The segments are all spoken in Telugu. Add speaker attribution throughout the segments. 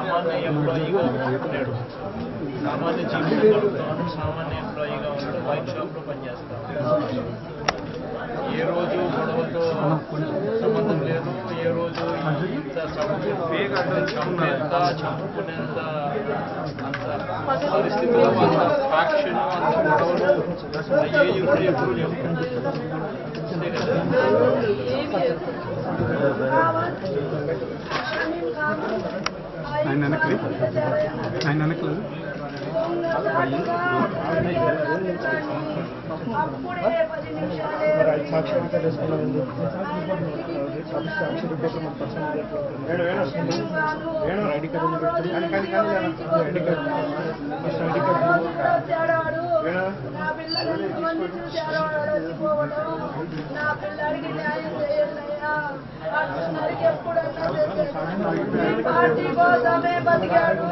Speaker 1: సామాన్య ఎంప్లాయీగా ఉన్నాడు. సామాన్య జీవితం సామాన్య ఎంప్లాయీగా ఉన్నాడు. వైన్ షాప్లో పనిచేస్తాడు ఏ రోజు గొడవతో సంబంధం లేదు ఏ రోజు ఇంత చంపేంత చంపుకునేంత అంత పరిస్థితుల్లో అంత ఫ్యాక్షన్ అంత గొడవలు అయ్యేవి ఎప్పుడు ఎప్పుడు లేవు అంతే కదా
Speaker 2: ఆయన వెనక్కి ఆయన వెనక్కి
Speaker 3: అప్పుడే పది నిమిషాలే తేడాడు నా పిల్లడికి న్యాయం చేయాలయ్యా ఎప్పుడన్నా పార్టీ కోసమే బతికాడు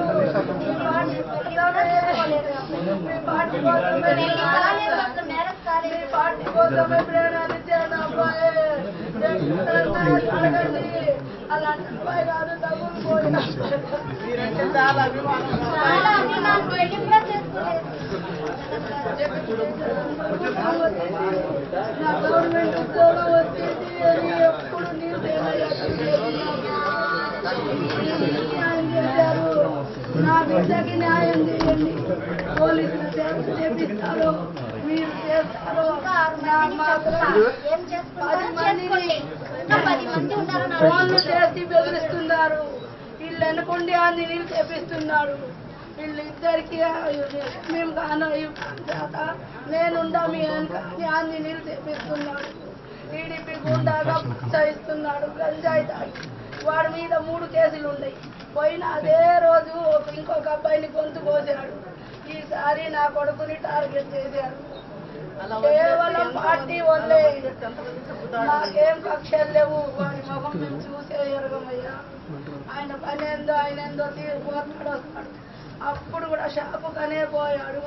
Speaker 3: పార్టీ కోసమే పార్టీ కోసమే అబ్బాయి అలాంటి అబ్బాయి కాదు చాలా అభిమానం గవర్నమెంట్ ఉద్యోగం వచ్చింది అని ఎప్పుడు నీళ్ళు నా బిడ్డకి న్యాయం చేయండి పోలీసులు చేపిస్తారు మీరు చేస్తారు నా ఫోన్లు చేసి బెదిరిస్తున్నారు వీళ్ళు అని నీళ్ళు చేపిస్తున్నాడు వీళ్ళు ఇద్దరికి మేము కాను చేత నేనుండా మీ అన్ని నీళ్ళు చేపిస్తున్నాడు టీడీపీ గుండాగా ప్రోత్సహిస్తున్నాడు గంజాయి తాగి వాడి మీద మూడు కేసులు ఉన్నాయి పోయిన అదే రోజు ఇంకొక అబ్బాయిని గొంతు కోసాడు ఈసారి నా కొడుకుని టార్గెట్ చేశాడు కేవలం పార్టీ వల్లే నాకేం కక్షలు లేవు. వాడి ముఖం నేను చూసే ఎరగమయ్యా. ఆయన పని ఏందో ఆయన ఏందో తీరిపోతాడు వస్తాడు అప్పుడు కూడా షాపు కనే పోయాడు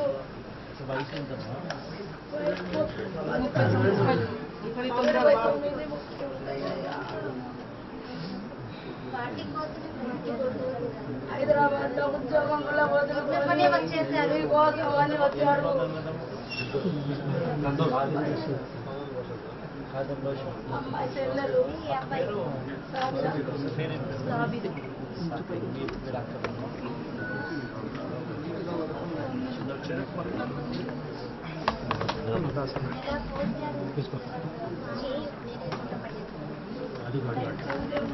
Speaker 3: ఇరవై తొమ్మిది ముప్పై ఉంటాయ్యా.
Speaker 4: పార్టీ కోసం పార్టీ కోసం
Speaker 3: హైదరాబాద్లో ఉద్యోగం కూడా వదులుకొని వచ్చేసారు కోసం అని వచ్చాడు అమ్మాయి చెల్లెలు
Speaker 4: ఈ అబ్బాయి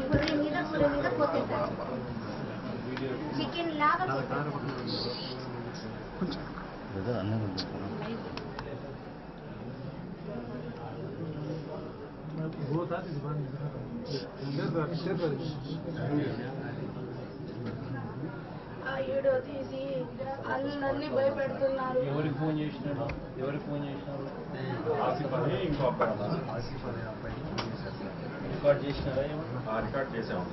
Speaker 4: పుర్రి మీద మీద పోసేసారు చికెన్ లాగా పోసేసారు
Speaker 3: ఆ వీడియో తీసి అందరినీ భయపెడుతున్నారు
Speaker 1: ఎవరికి ఫోన్ చేసినారు ఎవరికి ఫోన్ చేసినారు రికార్డ్ చేసినారా ఏమన్నా?
Speaker 5: రికార్డ్ చేసాము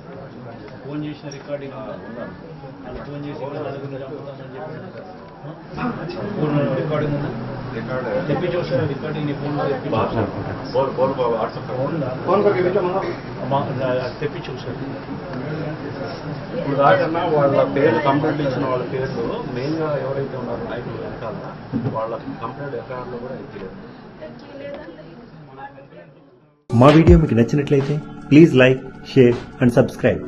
Speaker 1: ఫోన్ చేసిన రికార్డింగ్ ఉందా? ఫోన్ చేసి నలుగురు నలుగురిని చంపుతామని చెప్పాడు రికార్డింగ్ ఉందా
Speaker 5: రికార్డ్.
Speaker 1: తెప్పి చూసారా రికార్డింగ్ నీ ఫోన్
Speaker 5: ఫోన్ ఫోన్ వాట్సాప్
Speaker 1: తెప్పి చూసాడు
Speaker 5: ఇప్పుడు దాకన్నా వాళ్ళ పేర్లు కంప్లైంట్ ఇచ్చిన వాళ్ళ పేర్లు మెయిన్గా ఎవరైతే ఉన్నారో నాయకులు వెనకాల వాళ్ళ కంప్లైంట్ ఎఫ్ఐఆర్లో కూడా ఎక్కలేదు
Speaker 6: మా వీడియో మీకు నచ్చినట్లయితే please like share and subscribe